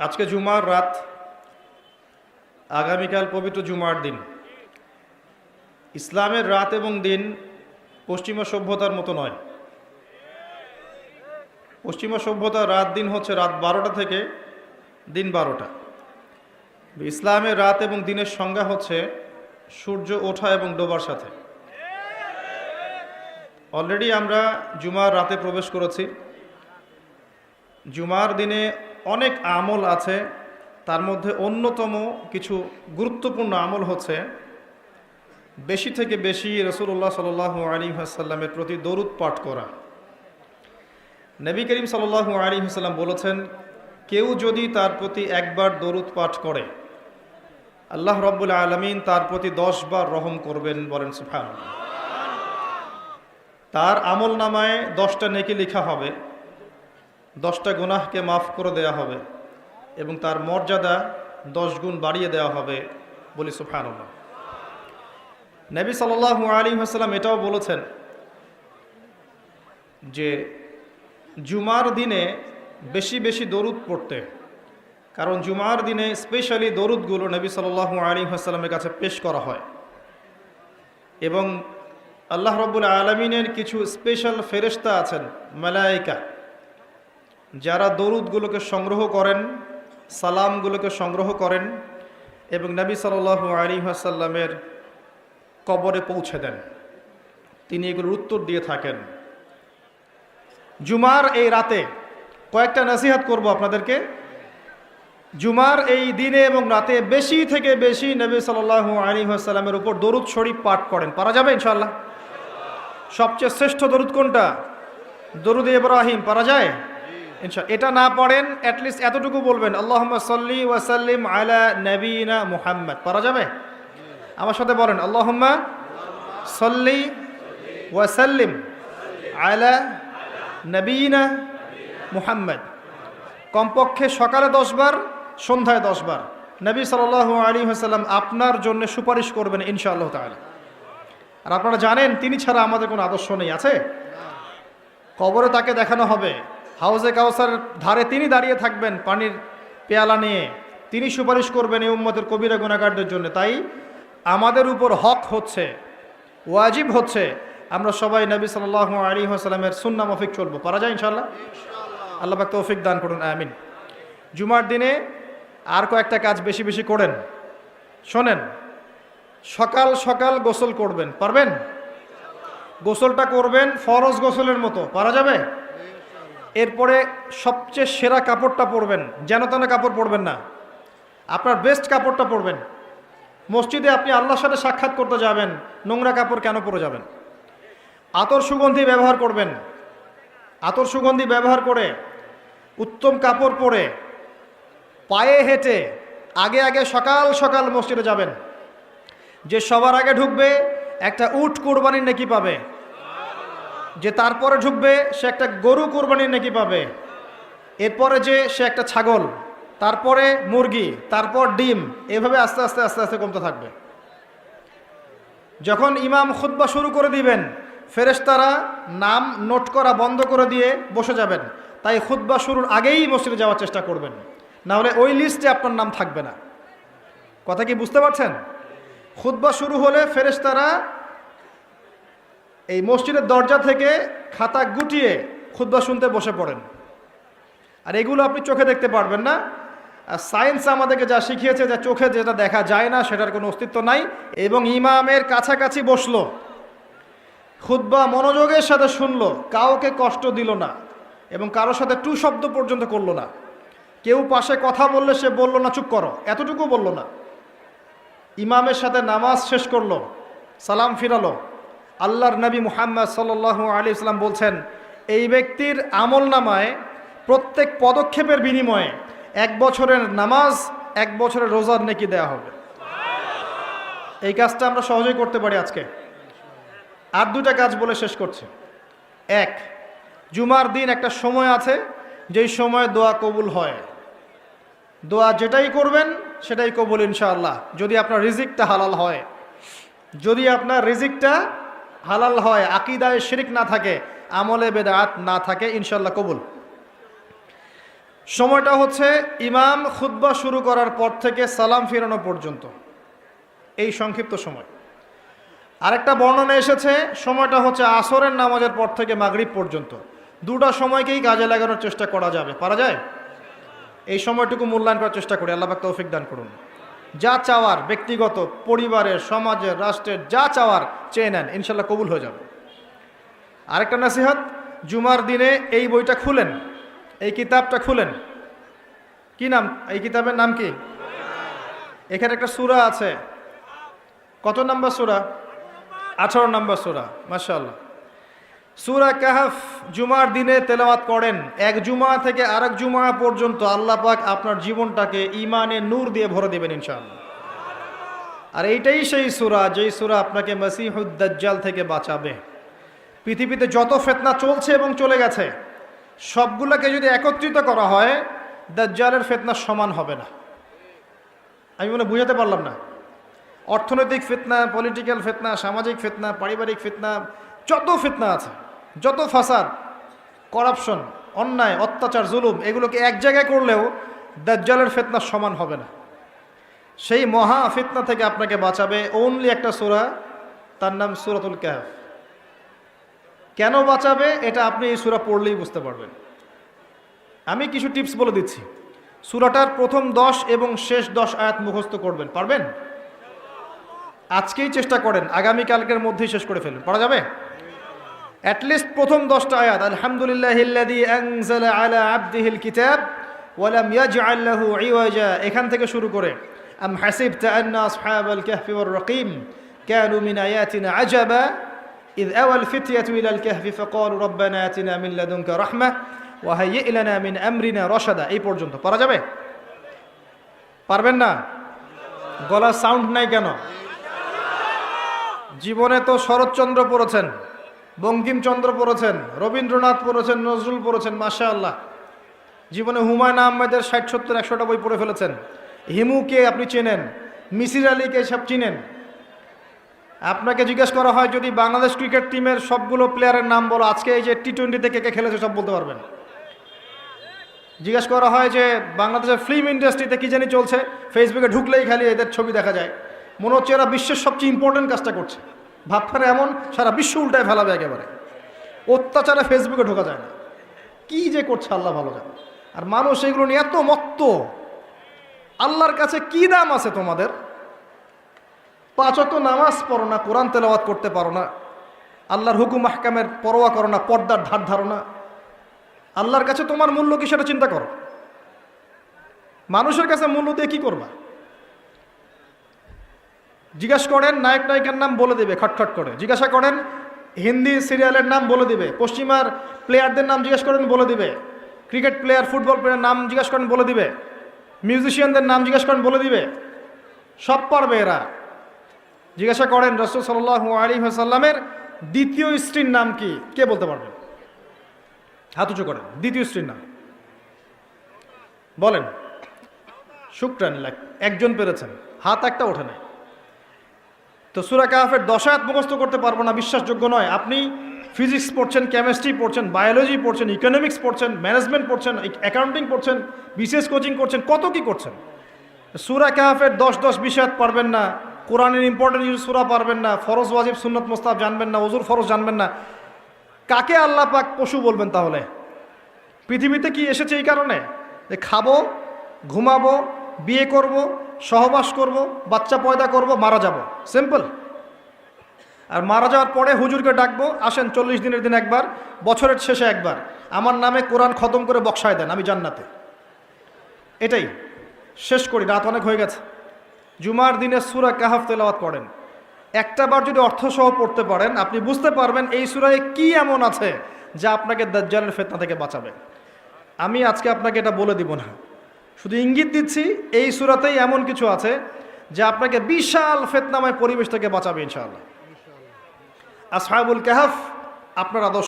আজকে জুমার রাত, আগামীকাল পবিত্র জুমার দিন। ইসলামের রাত এবং দিন পশ্চিমা সভ্যতার মতো নয়। পশ্চিমা সভ্যতার রাত দিন হচ্ছে রাত বারোটা থেকে দিন বারোটা। ইসলামের রাত এবং দিনের সংজ্ঞা হচ্ছে সূর্য ওঠা এবং ডোবার সাথে। অলরেডি আমরা জুমার রাতে প্রবেশ করেছি। জুমার দিনে অনেক আমল আছে, তার মধ্যে অন্যতম কিছু গুরুত্বপূর্ণ আমল হচ্ছে, বেশি থেকে বেশি রসুল্লাহ সাল আলী আসাল্লামের প্রতি দরুদ পাঠ করা। নবী করিম সাল আলী আসাল্লাম বলেছেন, কেউ যদি তার প্রতি একবার দরুদ পাঠ করে, আল্লাহ রব্বুল আলমিন তার প্রতি দশ বার রহম করবেন বলেন সুফান তার আমল নামায় দশটা নেকি লেখা হবে দশটা গুনাহকে মাফ করে দেয়া হবে এবং তার মর্যাদা দশ গুণ বাড়িয়ে দেওয়া হবে বলি সুফানুল্লাহ নবী সাল্লাহ আলী হাসালাম এটাও বলেছেন যে জুমার দিনে বেশি বেশি দরুদ পড়তে, কারণ জুমার দিনে স্পেশালি দরুদগুলো নবী সাল্লাহ আলী হাসালামের কাছে পেশ করা হয়। এবং আল্লাহ রব্বুল আলমিনের কিছু স্পেশাল ফেরেস্তা আছেন মালাইকা যারা দরুদগুলোকে সংগ্রহ করেন, সালামগুলোকে সংগ্রহ করেন এবং নবী সাল আলী আসাল্লামের কবরে পৌঁছে দেন, তিনি এগুলোর উত্তর দিয়ে থাকেন। জুমার এই রাতে কয়েকটা নসিহাত করব আপনাদেরকে। জুমার এই দিনে এবং রাতে বেশি থেকে বেশি নবী সাল আলী আসাল্লামের উপর দরুদ শরীফ পাঠ করেন। পারা যাবে ইনশাল্লাহ সবচেয়ে শ্রেষ্ঠ দরুদ কোনটা? দরুদ ইব্রাহিম, পারা যায়? ইনশা এটা না পড়েন অ্যাটলিস্ট এতটুকু বলবেন আল্লাহ সাল্লি ওয়াসাল্লিম আলা নবীনা মুহাম্মদ। পারা যাবে? আমার সাথে বলেন, আল্লাহম্মা সল্লি ওয়াসাল্লিম আলা নবীনা মুহাম্মদ। কমপক্ষে সকালে দশবার সন্ধ্যায় দশবার নবী সাল আলী হাসাল্লাম আপনার জন্য সুপারিশ করবেন ইনশাআল্লাহ তালা আর আপনারা জানেন, তিনি ছাড়া আমাদের কোনো আদর্শ নেই, আছে? কবরে তাকে দেখানো হবে। হাউজে কাউসার ধারে তিনি দাঁড়িয়ে থাকবেন পানির পেয়ালা নিয়ে। তিনি সুপারিশ করবেন এই উম্মতের কবিরা গুণাগারদের জন্য। তাই আমাদের উপর হক হচ্ছে ওয়াজিব হচ্ছে আমরা সবাই নবী সাল আলী আসালামের সুন্না মফিক চলবো। পারা যায় ইনশাল্লাহ আল্লাহ পাক তৌফিক দান করুন আমিন। জুমার দিনে আর কয়েকটা কাজ বেশি বেশি করেন। শোনেন সকাল সকাল গোসল করবেন পারবেন? গোসলটা করবেন ফরজ গোসলের মতো পারা যাবে? এরপরে সবচেয়ে সেরা কাপড়টা পরবেন, যেন তেন কাপড় পরবেন না। আপনার বেস্ট কাপড়টা পরবেন। মসজিদে আপনি আল্লাহর সাথে সাক্ষাৎ করতে যাবেন, নোংরা কাপড় কেন পরে যাবেন? আতর সুগন্ধি ব্যবহার করবেন। আতর সুগন্ধি ব্যবহার করে উত্তম কাপড় পরে পায়ে হেঁটে আগে আগে সকাল সকাল মসজিদে যাবেন। যে সবার আগে ঢুকবে, একটা উট কোরবানির নাকি পাবে। যে তারপরে ঢুকবে, সে একটা গরু কোরবানির নাকি পাবে। এরপরে যে সে একটা ছাগল, তারপরে মুরগি, তারপর ডিম, এভাবে আস্তে আস্তে আস্তে আস্তে কমতে থাকবে। যখন ইমাম খুদ্া শুরু করে দিবেন, ফেরেশতারা নাম নোট করা বন্ধ করে দিয়ে বসে যাবেন। তাই খুদ্া শুরুর আগেই মসজিদে যাওয়ার চেষ্টা করবেন। নাহলে ওই লিস্টে আপনার নাম থাকবে না। কথা কি বুঝতে পারছেন? খুদ্া শুরু হলে ফেরেশতারা এই মসজিদের দরজা থেকে খাতা গুটিয়ে খুদ্া শুনতে বসে পড়েন। আর এগুলো আপনি চোখে দেখতে পারবেন না। আর সায়েন্স আমাদেরকে যা শিখিয়েছে, যে চোখে যেটা দেখা যায় না, সেটার কোনো অস্তিত্ব নাই এবং ইমামের কাছাকাছি বসল। খুদ্া মনোযোগের সাথে শুনলো, কাউকে কষ্ট দিল না এবং কারোর সাথে টু শব্দ পর্যন্ত করল না। কেউ পাশে কথা বললে সে বলল, না, চুপ করো। এতটুকু বলল না। ইমামের সাথে নামাজ শেষ করল, সালাম ফিরালো। আল্লাহর নবী মুহাম্মদ সাল আলী ইসলাম বলছেন, এই ব্যক্তির আমল নামায় প্রত্যেক পদক্ষেপের বিনিময়ে এক বছরের নামাজ, এক বছরের রোজার নেকি দেওয়া হবে। এই কাজটা আমরা সহজেই করতে পারি আজকে। আর দুটা কাজ বলে শেষ করছে। এক, জুমার দিন একটা সময় আছে, যেই সময় দোয়া কবুল হয়। দোয়া যেটাই করবেন, সেটাই কবুল ইনশাআল্লাহ। যদি আপনার রিজিকটা হালাল হয়, যদি আপনার রিজিকটা হালাল হয়, আকিদায় শিরিক না থাকে, আমলে বেদাত না থাকে ইনশাল্লাহ কবুল। সময়টা হচ্ছে ইমাম খুতবা শুরু করার পর থেকে সালাম ফিরানো পর্যন্ত। এই সংক্ষিপ্ত সময়। আরেকটা বর্ণনা এসেছে, সময়টা হচ্ছে আসরের নামাজের পর থেকে মাগরিব পর্যন্ত। দুটা সময়কেই কাজে লাগানোর চেষ্টা করা যাবে। পারা যায়? এই সময়টুকু মূল্যায়ন করার চেষ্টা করি। আল্লাহ তৌফিক দান করুন। যা চাওয়ার ব্যক্তিগত, পরিবারের, সমাজের, রাষ্ট্রের যা চাওয়ার চেয়ে নেন, ইনশাল্লাহ কবুল হয়ে যাবে। আরেকটা নাসিহত, জুমার দিনে এই বইটা খুলেন, এই কিতাবটা খুলেন। কি নাম? এই কিতাবের নাম কি? এখানে একটা সুরা আছে। কত নাম্বার সুরা? আঠারো নম্বর সুরা মাশাল্লাহ সুরা কাহাফ জুমার দিনে তেলাওয়াত করেন। এক জুমা থেকে আরেক জুমা পর্যন্ত আল্লাহ পাক আপনার জীবনটাকে ইমানে নূর দিয়ে ভরে দেবেন ইনশাআল্লাহ। আর এইটাই সেই সুরা, যেই সুরা আপনাকে মসিহুদ্দাজ্জাল থেকে বাঁচাবে। পৃথিবীতে যত ফেতনা চলছে এবং চলে গেছে, সবগুলোকে যদি একত্রিত করা হয়, দাজ্জালের ফেতনা সমান হবে না। আমি মনে বুঝাতে পারলাম না। অর্থনৈতিক ফেতনা পলিটিক্যাল ফেতনা, সামাজিক ফেতনা, পারিবারিক ফেতনা, যত ফেতনা আছে যত ফাসাদ, করাপশন, অন্যায়, অত্যাচার, জুলুম, এগুলোকে এক জায়গায় করলেও দাজ্জালের ফিতনা সমান হবে না। সেই মহা ফিতনা থেকে আপনাকে বাঁচাবে ওনলি একটা সুরা, তার নাম সুরাতুল ক্যাফ কেন বাঁচাবে এটা আপনি এই সুরা পড়লেই বুঝতে পারবেন। আমি কিছু টিপস বলে দিচ্ছি। সুরাটার প্রথম দশ এবং শেষ দশ আয়াত মুখস্থ করবেন, পারবেন? আজকেই চেষ্টা করেন, আগামীকালকের মধ্যেই শেষ করে ফেলুন, পারা যাবে? অ্যাটলিস্ট প্রথম দশটা আয়াত আলহামদুলিল্লাহ আনজালা আলা আবদিহিল কিতাব ওয়ালাম ইয়াজআল লাহু ইওয়াজা এখান থেকে শুরু করে আম হাসিবতা আন্না আসহাবাল কাহফি ওয়ার রাকিম কানু মিন আয়াতিনা আজাবা إذ أوى الفتية إلى الكهف فقالوا ربنا آتنا من لدنك رحمة وهيئ لنا من أمرنا رشدا এই পর্যন্ত পারা যাবে পারবেন না গলার সাউন্ড নাই কেন জীবনে তো শরৎচন্দ্র পড়েছেন বঙ্কিমচন্দ্র পড়েছেন, রবীন্দ্রনাথ পড়েছেন, নজরুল পড়েছেন মাশা আল্লাহ জীবনে হুমায়ুন আহমেদের ষাট, সত্তর একশোটা বই পড়ে ফেলেছেন। হিমুকে আপনি চেনেন, মিসির আলীকে সব চিনেন। আপনাকে জিজ্ঞেস করা হয়, যদি বাংলাদেশ ক্রিকেট টিমের সবগুলো প্লেয়ারের নাম বলো, আজকে এই যে টি টোয়েন্টিতে কে কে খেলেছে সব বলতে পারবেন। জিজ্ঞেস করা হয় যে, বাংলাদেশের ফিল্ম ইন্ডাস্ট্রিতে কী জানি চলছে ফেসবুকে ঢুকলেই খালি এদের ছবি দেখা যায়। মনে হচ্ছে এরা বিশ্বের সবচেয়ে ইম্পর্টেন্ট কাজটা করছে। ভাবখানে এমন, সারা বিশ্ব উল্টায় ফেলাবে একেবারে। অত্যাচারে ফেসবুকে ঢোকা যায় না। কি যে করছে আল্লাহ ভালো জানে। আর মানুষ এগুলো নিয়ে এত মত্ত। আল্লাহর কাছে কি দাম আছে তোমাদের? পাঁচত নামাজ পড়ো না, কোরআন তেলাওয়াত করতে পারো না। আল্লাহর হুকুম আহকামের পরোয়া করো না, পর্দার ধার ধারো না। আল্লাহর কাছে তোমার মূল্য কি সেটা চিন্তা করো। মানুষের কাছে মূল্য দিয়ে কী করবা? জিজ্ঞাস করেন, নায়ক নায়িকার নাম বলে দেবে খটখট করে। জিজ্ঞাসা করেন, হিন্দি সিরিয়ালের নাম বলে দিবে, পশ্চিমার প্লেয়ারদের নাম জিজ্ঞেস করেন, বলে দিবে। ক্রিকেট প্লেয়ার ফুটবল প্লেয়ার নাম জিজ্ঞাসা করেন, বলে দিবে। মিউজিশিয়ানদের নাম জিজ্ঞেস করেন, বলে দিবে। সব পারবে এরা। জিজ্ঞাসা করেন, রসুল সাল্লাহ আলী সাল্লামের দ্বিতীয় স্ত্রীর নাম কি? কে বলতে পারবেন হাত উঁচু করেন, দ্বিতীয় স্ত্রীর নাম। বলেন শুক্রান লাগ একজন পেরেছেন, হাত একটা ওঠে নাই। তো সুরা কাহাফের দশায়াত মুখস্থ করতে পারব না, বিশ্বাসযোগ্য নয়। আপনি ফিজিক্স পড়ছেন কেমিস্ট্রি পড়ছেন বায়োলজি পড়ছেন ইকোনমিক্স পড়ছেন ম্যানেজমেন্ট পড়ছেন অ্যাকাউন্টিং পড়ছেন বিশেষ কোচিং করছেন, কত কি করছেন? সুরা কাহাফের দশ দশ বিষয়াত পারবেন না, কোরআনের ইম্পর্টেন্ট সুরা পারবেন না, ফরজ, ওয়াজিব, সুন্নত মোস্তাব জানবেন না ওজুর ফরজ জানবেন না। কাকে আল্লাহ পাক পশু বলবেন তাহলে? পৃথিবীতে কি এসেছে এই কারণে? যে খাব, ঘুমাবো, বিয়ে করব সহবাস করব, বাচ্চা পয়দা করব, মারা যাব। সিম্পল আর মারা যাওয়ার পরে হুজুরকে ডাকবো, আসেন চল্লিশ দিনের দিন একবার, বছরের শেষে একবার। আমার নামে কোরআন খতম করে বক্সায় দেন, আমি জান্নাতে। এটাই। শেষ করি, রাত অনেক হয়ে গেছে। জুমার দিনে সুরা কাহাফ তেলাওয়াত করেন একটা বার যদি অর্থসহ পড়তে পারেন, আপনি বুঝতে পারবেন এই সুরায় কি এমন আছে যা আপনাকে দাজ্জালের ফেতনা থেকে বাঁচাবে। আমি আজকে আপনাকে এটা বলে দিব না। শুধু ইঙ্গিত দিচ্ছি, এই সুরাতেই এমন কিছু আছে যে আপনাকে বিশাল ফেতনাময় পরিবেশ থেকে বাঁচাবে, ইনশাআল্লাহ। আসহাবুল কাহাফ, আপনার আদর্শ।